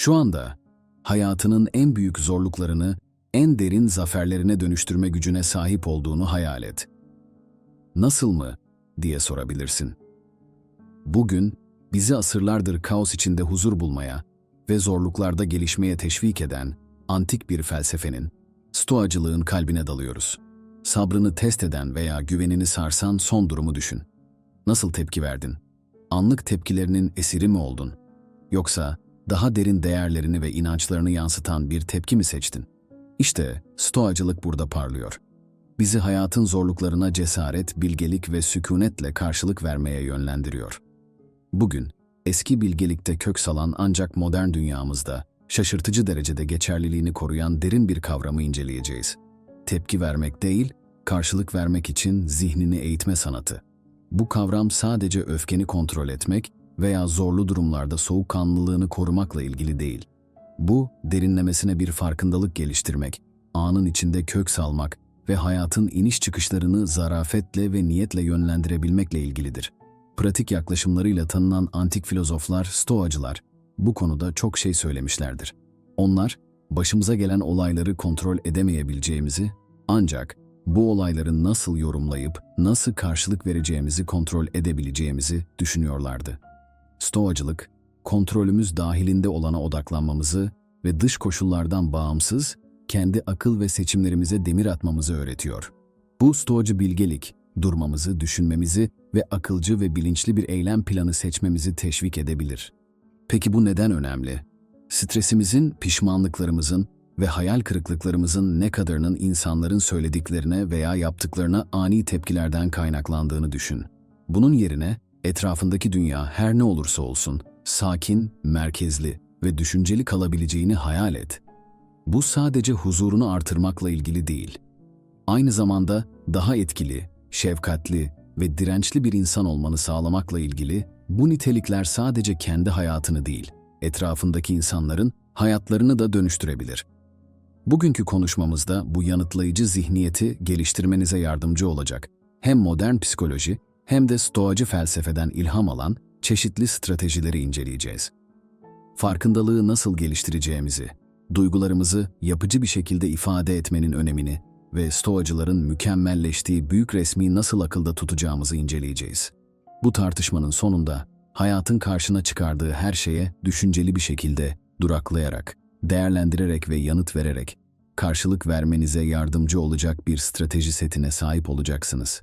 Şu anda hayatının en büyük zorluklarını en derin zaferlerine dönüştürme gücüne sahip olduğunu hayal et. Nasıl mı diye sorabilirsin. Bugün bizi asırlardır kaos içinde huzur bulmaya ve zorluklarda gelişmeye teşvik eden antik bir felsefenin, stoacılığın kalbine dalıyoruz. Sabrını test eden veya güvenini sarsan son durumu düşün. Nasıl tepki verdin? Anlık tepkilerinin esiri mi oldun? Yoksa daha derin değerlerini ve inançlarını yansıtan bir tepki mi seçtin? İşte stoacılık burada parlıyor. Bizi hayatın zorluklarına cesaret, bilgelik ve sükunetle karşılık vermeye yönlendiriyor. Bugün eski bilgelikte kök salan ancak modern dünyamızda şaşırtıcı derecede geçerliliğini koruyan derin bir kavramı inceleyeceğiz. Tepki vermek değil, karşılık vermek için zihnini eğitme sanatı. Bu kavram sadece öfkeni kontrol etmek veya zorlu durumlarda soğukkanlılığını korumakla ilgili değil. Bu, derinlemesine bir farkındalık geliştirmek, anın içinde kök salmak ve hayatın iniş çıkışlarını zarafetle ve niyetle yönlendirebilmekle ilgilidir. Pratik yaklaşımlarıyla tanınan antik filozoflar, stoacılar bu konuda çok şey söylemişlerdir. Onlar, başımıza gelen olayları kontrol edemeyebileceğimizi, ancak bu olayları nasıl yorumlayıp nasıl karşılık vereceğimizi kontrol edebileceğimizi düşünüyorlardı. Stoacılık, kontrolümüz dahilinde olana odaklanmamızı ve dış koşullardan bağımsız, kendi akıl ve seçimlerimize demir atmamızı öğretiyor. Bu stoacı bilgelik, durmamızı, düşünmemizi ve akılcı ve bilinçli bir eylem planı seçmemizi teşvik edebilir. Peki bu neden önemli? Stresimizin, pişmanlıklarımızın ve hayal kırıklıklarımızın ne kadarının insanların söylediklerine veya yaptıklarına ani tepkilerden kaynaklandığını düşün. Bunun yerine etrafındaki dünya her ne olursa olsun sakin, merkezli ve düşünceli kalabileceğini hayal et. Bu sadece huzurunu artırmakla ilgili değil. Aynı zamanda daha etkili, şefkatli ve dirençli bir insan olmanı sağlamakla ilgili bu nitelikler sadece kendi hayatını değil, etrafındaki insanların hayatlarını da dönüştürebilir. Bugünkü konuşmamızda bu yanıtlayıcı zihniyeti geliştirmenize yardımcı olacak. Hem modern psikoloji hem de stoacı felsefeden ilham alan çeşitli stratejileri inceleyeceğiz. Farkındalığı nasıl geliştireceğimizi, duygularımızı yapıcı bir şekilde ifade etmenin önemini ve stoacıların mükemmelleştiği büyük resmi nasıl akılda tutacağımızı inceleyeceğiz. Bu tartışmanın sonunda hayatın karşına çıkardığı her şeye düşünceli bir şekilde duraklayarak, değerlendirerek ve yanıt vererek karşılık vermenize yardımcı olacak bir strateji setine sahip olacaksınız.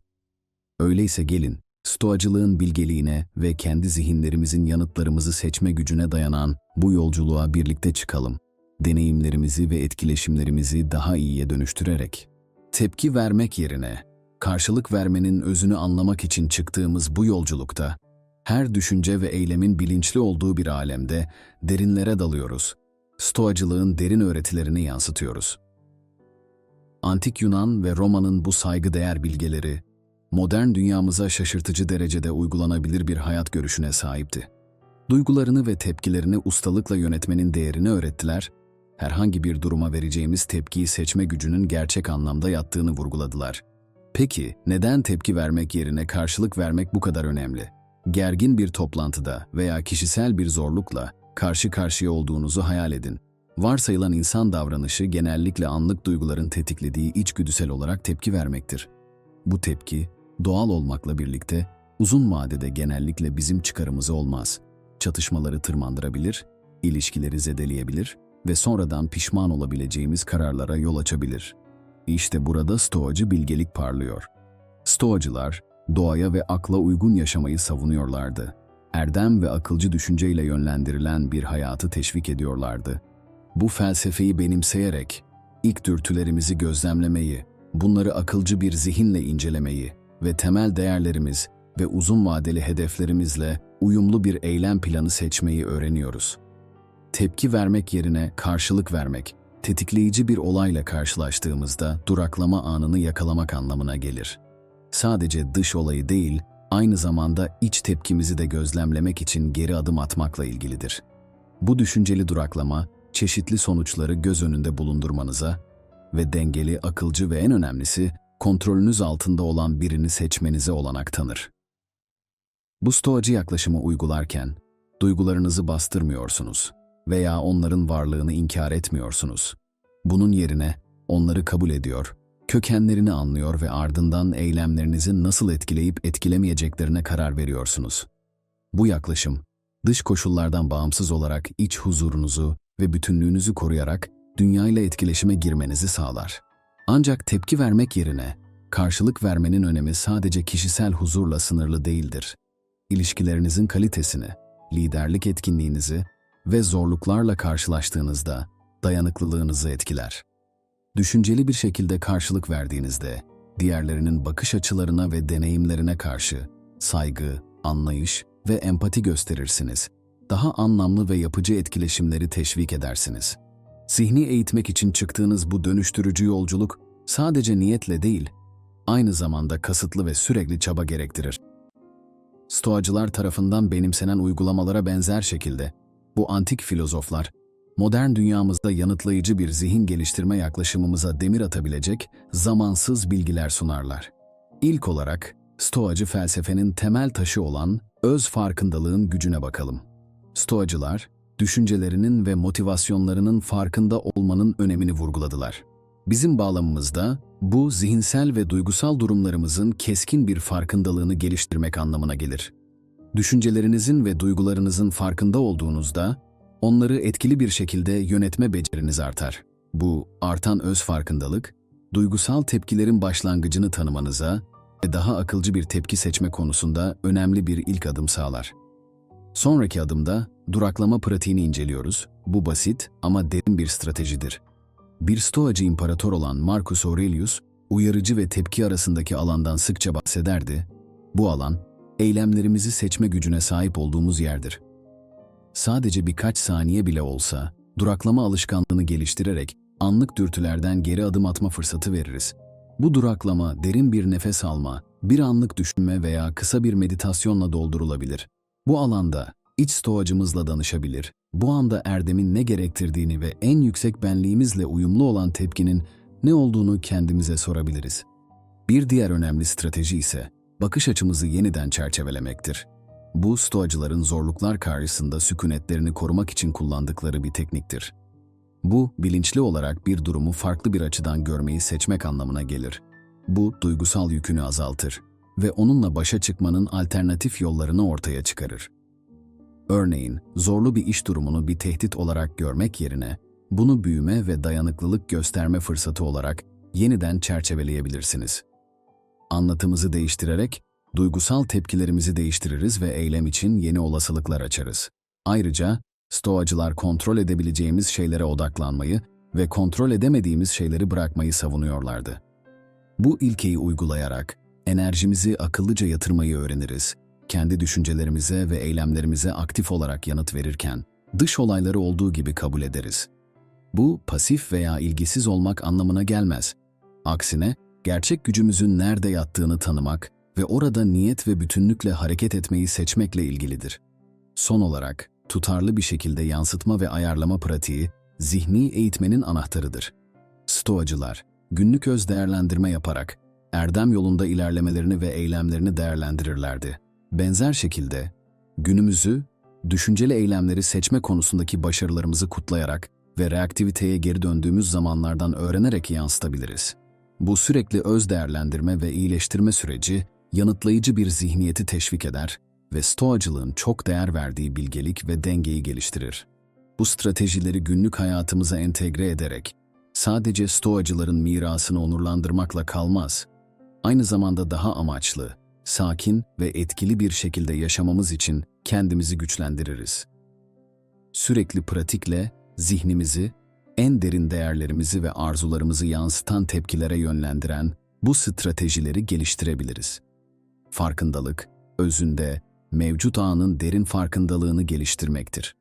Öyleyse gelin, stoacılığın bilgeliğine ve kendi zihinlerimizin yanıtlarımızı seçme gücüne dayanan bu yolculuğa birlikte çıkalım. Deneyimlerimizi ve etkileşimlerimizi daha iyiye dönüştürerek. Tepki vermek yerine, karşılık vermenin özünü anlamak için çıktığımız bu yolculukta, her düşünce ve eylemin bilinçli olduğu bir alemde derinlere dalıyoruz. Stoacılığın derin öğretilerini yansıtıyoruz. Antik Yunan ve Roma'nın bu saygıdeğer bilgeleri, modern dünyamıza şaşırtıcı derecede uygulanabilir bir hayat görüşüne sahipti. Duygularını ve tepkilerini ustalıkla yönetmenin değerini öğrettiler, herhangi bir duruma vereceğimiz tepkiyi seçme gücünün gerçek anlamda yattığını vurguladılar. Peki, neden tepki vermek yerine karşılık vermek bu kadar önemli? Gergin bir toplantıda veya kişisel bir zorlukla karşı karşıya olduğunuzu hayal edin. Varsayılan insan davranışı genellikle anlık duyguların tetiklediği içgüdüsel olarak tepki vermektir. Bu tepki, doğal olmakla birlikte uzun vadede genellikle bizim çıkarımızı olmaz. Çatışmaları tırmandırabilir, ilişkileri zedeleyebilir ve sonradan pişman olabileceğimiz kararlara yol açabilir. İşte burada stoacı bilgelik parlıyor. Stoacılar, doğaya ve akla uygun yaşamayı savunuyorlardı. Erdem ve akılcı düşünceyle yönlendirilen bir hayatı teşvik ediyorlardı. Bu felsefeyi benimseyerek, ilk dürtülerimizi gözlemlemeyi, bunları akılcı bir zihinle incelemeyi ve temel değerlerimiz ve uzun vadeli hedeflerimizle uyumlu bir eylem planı seçmeyi öğreniyoruz. Tepki vermek yerine karşılık vermek, tetikleyici bir olayla karşılaştığımızda duraklama anını yakalamak anlamına gelir. Sadece dış olayı değil, aynı zamanda iç tepkimizi de gözlemlemek için geri adım atmakla ilgilidir. Bu düşünceli duraklama, çeşitli sonuçları göz önünde bulundurmanıza ve dengeli, akılcı ve en önemlisi kontrolünüz altında olan birini seçmenize olanak tanır. Bu stoacı yaklaşımı uygularken duygularınızı bastırmıyorsunuz. veya onların varlığını inkar etmiyorsunuz. Bunun yerine onları kabul ediyor, kökenlerini anlıyor ve ardından eylemlerinizi nasıl etkileyip etkilemeyeceklerine karar veriyorsunuz. Bu yaklaşım, dış koşullardan bağımsız olarak iç huzurunuzu ve bütünlüğünüzü koruyarak dünyayla etkileşime girmenizi sağlar. Ancak tepki vermek yerine karşılık vermenin önemi sadece kişisel huzurla sınırlı değildir. İlişkilerinizin kalitesini, liderlik etkinliğinizi ve zorluklarla karşılaştığınızda dayanıklılığınızı etkiler. Düşünceli bir şekilde karşılık verdiğinizde diğerlerinin bakış açılarına ve deneyimlerine karşı saygı, anlayış ve empati gösterirsiniz. Daha anlamlı ve yapıcı etkileşimleri teşvik edersiniz. Zihni eğitmek için çıktığınız bu dönüştürücü yolculuk sadece niyetle değil, aynı zamanda kasıtlı ve sürekli çaba gerektirir. Stoacılar tarafından benimsenen uygulamalara benzer şekilde bu antik filozoflar modern dünyamızda yanıtlayıcı bir zihin geliştirme yaklaşımımıza demir atabilecek zamansız bilgiler sunarlar. İlk olarak Stoacı felsefenin temel taşı olan öz farkındalığın gücüne bakalım. Stoacılar, düşüncelerinin ve motivasyonlarının farkında olmanın önemini vurguladılar. Bizim bağlamımızda bu zihinsel ve duygusal durumlarımızın keskin bir farkındalığını geliştirmek anlamına gelir. Düşüncelerinizin ve duygularınızın farkında olduğunuzda onları etkili bir şekilde yönetme beceriniz artar. Bu artan öz farkındalık, duygusal tepkilerin başlangıcını tanımanıza ve daha akılcı bir tepki seçme konusunda önemli bir ilk adım sağlar. Sonraki adımda duraklama pratiğini inceliyoruz. Bu basit ama derin bir stratejidir. Bir stoacı imparator olan Marcus Aurelius, uyarıcı ve tepki arasındaki alandan sıkça bahsederdi. Bu alan, eylemlerimizi seçme gücüne sahip olduğumuz yerdir. Sadece birkaç saniye bile olsa, duraklama alışkanlığını geliştirerek anlık dürtülerden geri adım atma fırsatı veririz. Bu duraklama derin bir nefes alma, bir anlık düşünme veya kısa bir meditasyonla doldurulabilir. Bu alanda iç stoacımızla danışabilir, bu anda erdemin ne gerektirdiğini ve en yüksek benliğimizle uyumlu olan tepkinin ne olduğunu kendimize sorabiliriz. Bir diğer önemli strateji ise bakış açımızı yeniden çerçevelemektir. Bu stoacıların zorluklar karşısında sükunetlerini korumak için kullandıkları bir tekniktir. Bu, bilinçli olarak bir durumu farklı bir açıdan görmeyi seçmek anlamına gelir. Bu, duygusal yükünü azaltır ve onunla başa çıkmanın alternatif yollarını ortaya çıkarır. Örneğin, zorlu bir iş durumunu bir tehdit olarak görmek yerine, bunu büyüme ve dayanıklılık gösterme fırsatı olarak yeniden çerçeveleyebilirsiniz. Anlatımızı değiştirerek, duygusal tepkilerimizi değiştiririz ve eylem için yeni olasılıklar açarız. Ayrıca, Stoacılar kontrol edebileceğimiz şeylere odaklanmayı ve kontrol edemediğimiz şeyleri bırakmayı savunuyorlardı. Bu ilkeyi uygulayarak enerjimizi akıllıca yatırmayı öğreniriz. Kendi düşüncelerimize ve eylemlerimize aktif olarak yanıt verirken dış olayları olduğu gibi kabul ederiz. Bu pasif veya ilgisiz olmak anlamına gelmez. Aksine gerçek gücümüzün nerede yattığını tanımak ve orada niyet ve bütünlükle hareket etmeyi seçmekle ilgilidir. Son olarak tutarlı bir şekilde yansıtma ve ayarlama pratiği zihni eğitmenin anahtarıdır. Stoacılar, günlük öz değerlendirme yaparak erdem yolunda ilerlemelerini ve eylemlerini değerlendirirlerdi. Benzer şekilde günümüzü düşünceli eylemleri seçme konusundaki başarılarımızı kutlayarak ve reaktiviteye geri döndüğümüz zamanlardan öğrenerek yansıtabiliriz. Bu sürekli öz değerlendirme ve iyileştirme süreci yanıtlayıcı bir zihniyeti teşvik eder ve stoacılığın çok değer verdiği bilgelik ve dengeyi geliştirir. Bu stratejileri günlük hayatımıza entegre ederek sadece stoacıların mirasını onurlandırmakla kalmaz, aynı zamanda daha amaçlı, sakin ve etkili bir şekilde yaşamamız için kendimizi güçlendiririz. Sürekli pratikle zihnimizi, en derin değerlerimizi ve arzularımızı yansıtan tepkilere yönlendiren bu stratejileri geliştirebiliriz. Farkındalık, özünde mevcut anın derin farkındalığını geliştirmektir.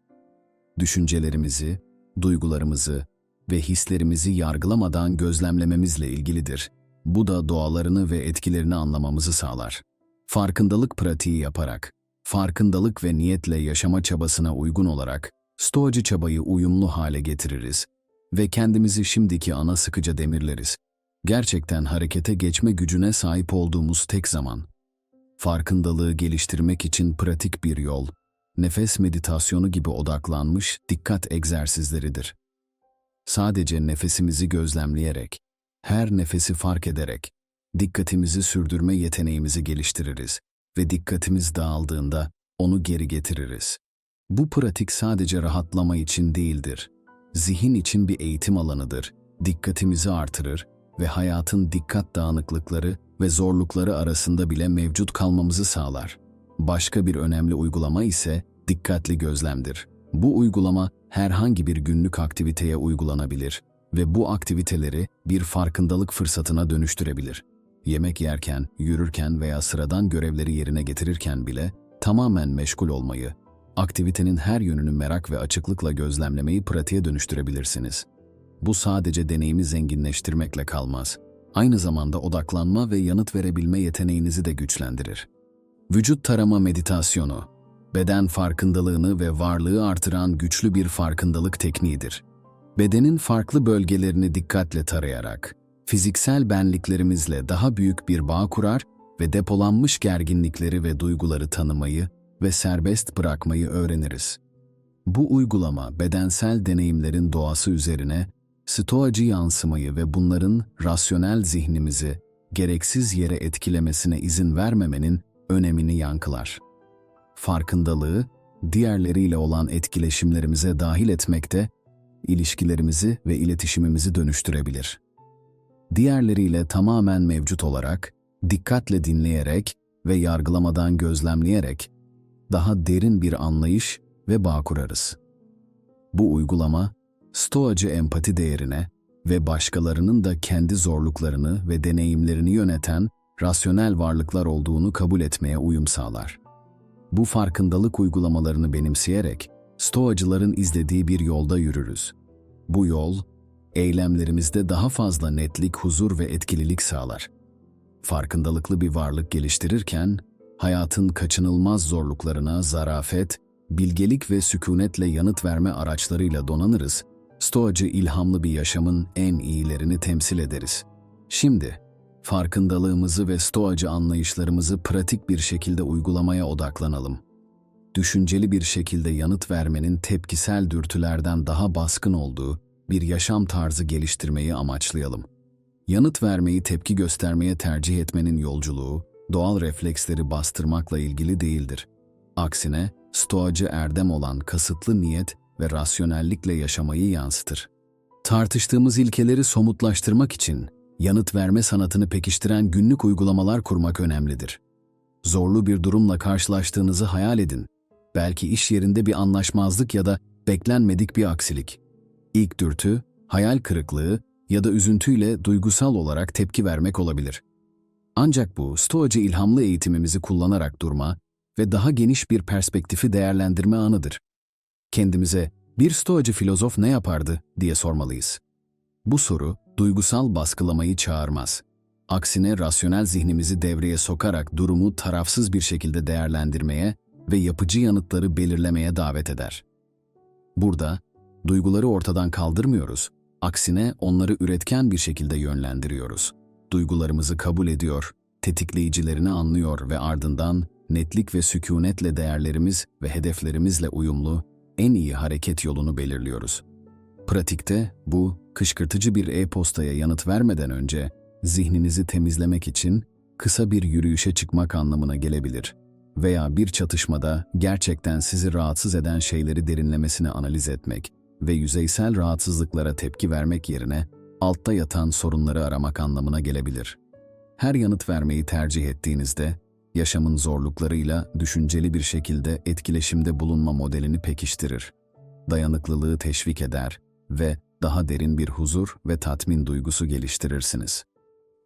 Düşüncelerimizi, duygularımızı ve hislerimizi yargılamadan gözlemlememizle ilgilidir. Bu da doğalarını ve etkilerini anlamamızı sağlar. Farkındalık pratiği yaparak, farkındalık ve niyetle yaşama çabasına uygun olarak stoacı çabayı uyumlu hale getiririz ve kendimizi şimdiki ana sıkıca demirleriz. Gerçekten harekete geçme gücüne sahip olduğumuz tek zaman farkındalığı geliştirmek için pratik bir yol, nefes meditasyonu gibi odaklanmış dikkat egzersizleridir. Sadece nefesimizi gözlemleyerek, her nefesi fark ederek, dikkatimizi sürdürme yeteneğimizi geliştiririz ve dikkatimiz dağıldığında onu geri getiririz. Bu pratik sadece rahatlama için değildir. Zihin için bir eğitim alanıdır. Dikkatimizi artırır ve hayatın dikkat dağınıklıkları ve zorlukları arasında bile mevcut kalmamızı sağlar. Başka bir önemli uygulama ise dikkatli gözlemdir. Bu uygulama herhangi bir günlük aktiviteye uygulanabilir ve bu aktiviteleri bir farkındalık fırsatına dönüştürebilir. Yemek yerken, yürürken veya sıradan görevleri yerine getirirken bile tamamen meşgul olmayı, aktivitenin her yönünü merak ve açıklıkla gözlemlemeyi pratiğe dönüştürebilirsiniz. Bu sadece deneyimi zenginleştirmekle kalmaz. Aynı zamanda odaklanma ve yanıt verebilme yeteneğinizi de güçlendirir. Vücut tarama meditasyonu, beden farkındalığını ve varlığı artıran güçlü bir farkındalık tekniğidir. Bedenin farklı bölgelerini dikkatle tarayarak, fiziksel benliklerimizle daha büyük bir bağ kurar ve depolanmış gerginlikleri ve duyguları tanımayı ve serbest bırakmayı öğreniriz. Bu uygulama bedensel deneyimlerin doğası üzerine stoacı yansımayı ve bunların rasyonel zihnimizi gereksiz yere etkilemesine izin vermemenin önemini yankılar. Farkındalığı, diğerleriyle olan etkileşimlerimize dahil etmekte, ilişkilerimizi ve iletişimimizi dönüştürebilir. Diğerleriyle tamamen mevcut olarak, dikkatle dinleyerek ve yargılamadan gözlemleyerek daha derin bir anlayış ve bağ kurarız. Bu uygulama, stoacı empati değerine ve başkalarının da kendi zorluklarını ve deneyimlerini yöneten rasyonel varlıklar olduğunu kabul etmeye uyum sağlar. Bu farkındalık uygulamalarını benimseyerek stoacıların izlediği bir yolda yürürüz. Bu yol, eylemlerimizde daha fazla netlik, huzur ve etkililik sağlar. Farkındalıklı bir varlık geliştirirken, hayatın kaçınılmaz zorluklarına zarafet, bilgelik ve sükunetle yanıt verme araçlarıyla donanırız, stoacı ilhamlı bir yaşamın en iyilerini temsil ederiz. Şimdi, farkındalığımızı ve stoacı anlayışlarımızı pratik bir şekilde uygulamaya odaklanalım. Düşünceli bir şekilde yanıt vermenin tepkisel dürtülerden daha baskın olduğu bir yaşam tarzı geliştirmeyi amaçlayalım. Yanıt vermeyi tepki göstermeye tercih etmenin yolculuğu, doğal refleksleri bastırmakla ilgili değildir. Aksine, stoacı erdem olan kasıtlı niyet ve rasyonellikle yaşamayı yansıtır. Tartıştığımız ilkeleri somutlaştırmak için yanıt verme sanatını pekiştiren günlük uygulamalar kurmak önemlidir. Zorlu bir durumla karşılaştığınızı hayal edin. Belki iş yerinde bir anlaşmazlık ya da beklenmedik bir aksilik. İlk dürtü, hayal kırıklığı ya da üzüntüyle duygusal olarak tepki vermek olabilir. Ancak bu, stoacı ilhamlı eğitimimizi kullanarak durma ve daha geniş bir perspektifi değerlendirme anıdır. Kendimize, bir stoacı filozof ne yapardı diye sormalıyız. Bu soru, duygusal baskılamayı çağırmaz. Aksine rasyonel zihnimizi devreye sokarak durumu tarafsız bir şekilde değerlendirmeye ve yapıcı yanıtları belirlemeye davet eder. Burada, duyguları ortadan kaldırmıyoruz, aksine onları üretken bir şekilde yönlendiriyoruz. Duygularımızı kabul ediyor, tetikleyicilerini anlıyor ve ardından netlik ve sükunetle değerlerimiz ve hedeflerimizle uyumlu en iyi hareket yolunu belirliyoruz. Pratikte bu, kışkırtıcı bir e-postaya yanıt vermeden önce zihninizi temizlemek için kısa bir yürüyüşe çıkmak anlamına gelebilir veya bir çatışmada gerçekten sizi rahatsız eden şeyleri derinlemesine analiz etmek ve yüzeysel rahatsızlıklara tepki vermek yerine altta yatan sorunları aramak anlamına gelebilir. Her yanıt vermeyi tercih ettiğinizde yaşamın zorluklarıyla düşünceli bir şekilde etkileşimde bulunma modelini pekiştirir. Dayanıklılığı teşvik eder ve daha derin bir huzur ve tatmin duygusu geliştirirsiniz.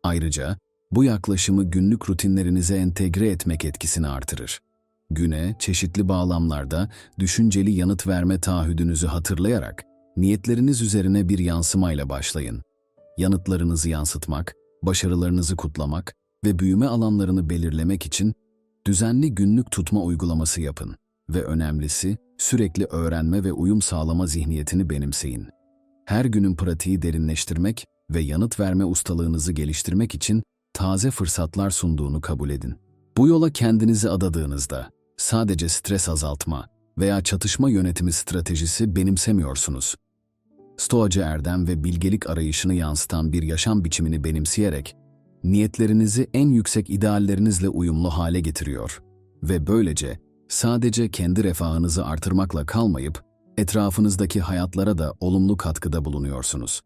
Ayrıca bu yaklaşımı günlük rutinlerinize entegre etmek etkisini artırır. Güne, çeşitli bağlamlarda düşünceli yanıt verme taahhüdünüzü hatırlayarak niyetleriniz üzerine bir yansımayla başlayın. Yanıtlarınızı yansıtmak, başarılarınızı kutlamak ve büyüme alanlarını belirlemek için düzenli günlük tutma uygulaması yapın ve önemlisi sürekli öğrenme ve uyum sağlama zihniyetini benimseyin. Her günün pratiği derinleştirmek ve yanıt verme ustalığınızı geliştirmek için taze fırsatlar sunduğunu kabul edin. Bu yola kendinizi adadığınızda sadece stres azaltma, veya çatışma yönetimi stratejisi benimsemiyorsunuz. Stoacı erdem ve bilgelik arayışını yansıtan bir yaşam biçimini benimseyerek, niyetlerinizi en yüksek ideallerinizle uyumlu hale getiriyor ve böylece sadece kendi refahınızı artırmakla kalmayıp, etrafınızdaki hayatlara da olumlu katkıda bulunuyorsunuz.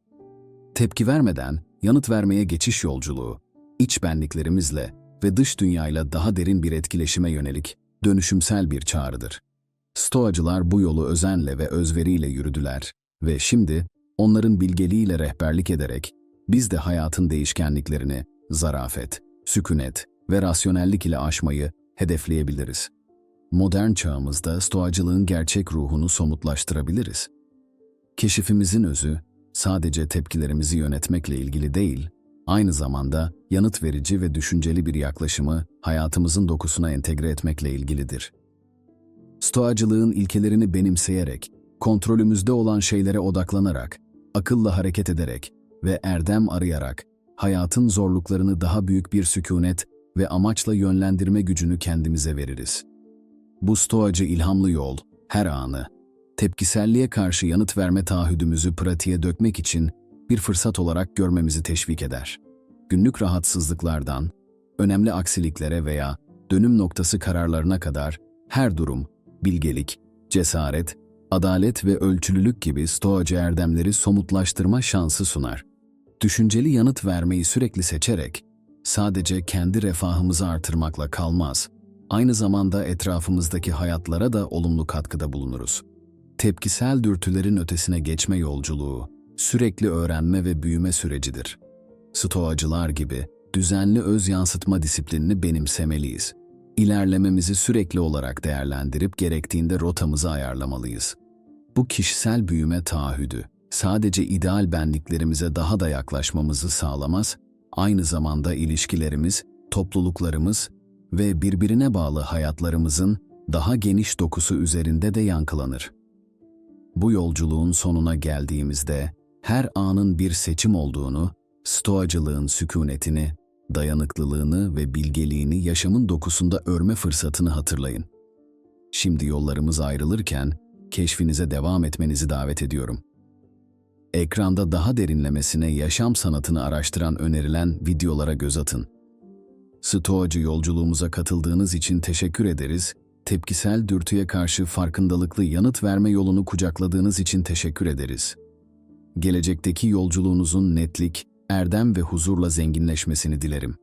Tepki vermeden yanıt vermeye geçiş yolculuğu, iç benliklerimizle ve dış dünyayla daha derin bir etkileşime yönelik dönüşümsel bir çağrıdır. Stoacılar bu yolu özenle ve özveriyle yürüdüler ve şimdi onların bilgeliğiyle rehberlik ederek biz de hayatın değişkenliklerini zarafet, sükunet ve rasyonellik ile aşmayı hedefleyebiliriz. Modern çağımızda stoacılığın gerçek ruhunu somutlaştırabiliriz. Keşifimizin özü sadece tepkilerimizi yönetmekle ilgili değil, aynı zamanda yanıt verici ve düşünceli bir yaklaşımı hayatımızın dokusuna entegre etmekle ilgilidir. Stoacılığın ilkelerini benimseyerek, kontrolümüzde olan şeylere odaklanarak, akılla hareket ederek ve erdem arayarak hayatın zorluklarını daha büyük bir sükunet ve amaçla yönlendirme gücünü kendimize veririz. Bu stoacı ilhamlı yol, her anı, tepkiselliğe karşı yanıt verme taahhüdümüzü pratiğe dökmek için bir fırsat olarak görmemizi teşvik eder. Günlük rahatsızlıklardan, önemli aksiliklere veya dönüm noktası kararlarına kadar her durum, bilgelik, cesaret, adalet ve ölçülülük gibi stoacı erdemleri somutlaştırma şansı sunar. Düşünceli yanıt vermeyi sürekli seçerek, sadece kendi refahımızı artırmakla kalmaz, aynı zamanda etrafımızdaki hayatlara da olumlu katkıda bulunuruz. Tepkisel dürtülerin ötesine geçme yolculuğu, sürekli öğrenme ve büyüme sürecidir. Stoacılar gibi düzenli öz yansıtma disiplinini benimsemeliyiz. İlerlememizi sürekli olarak değerlendirip gerektiğinde rotamızı ayarlamalıyız. Bu kişisel büyüme taahhüdü sadece ideal benliklerimize daha da yaklaşmamızı sağlamaz, aynı zamanda ilişkilerimiz, topluluklarımız ve birbirine bağlı hayatlarımızın daha geniş dokusu üzerinde de yankılanır. Bu yolculuğun sonuna geldiğimizde her anın bir seçim olduğunu, stoacılığın sükunetini, dayanıklılığını ve bilgeliğini yaşamın dokusunda örme fırsatını hatırlayın. Şimdi yollarımız ayrılırken keşfinize devam etmenizi davet ediyorum. Ekranda daha derinlemesine yaşam sanatını araştıran önerilen videolara göz atın. Stoacı yolculuğumuza katıldığınız için teşekkür ederiz. Tepkisel dürtüye karşı farkındalıklı yanıt verme yolunu kucakladığınız için teşekkür ederiz. Gelecekteki yolculuğunuzun netlik, erdem ve huzurla zenginleşmesini dilerim.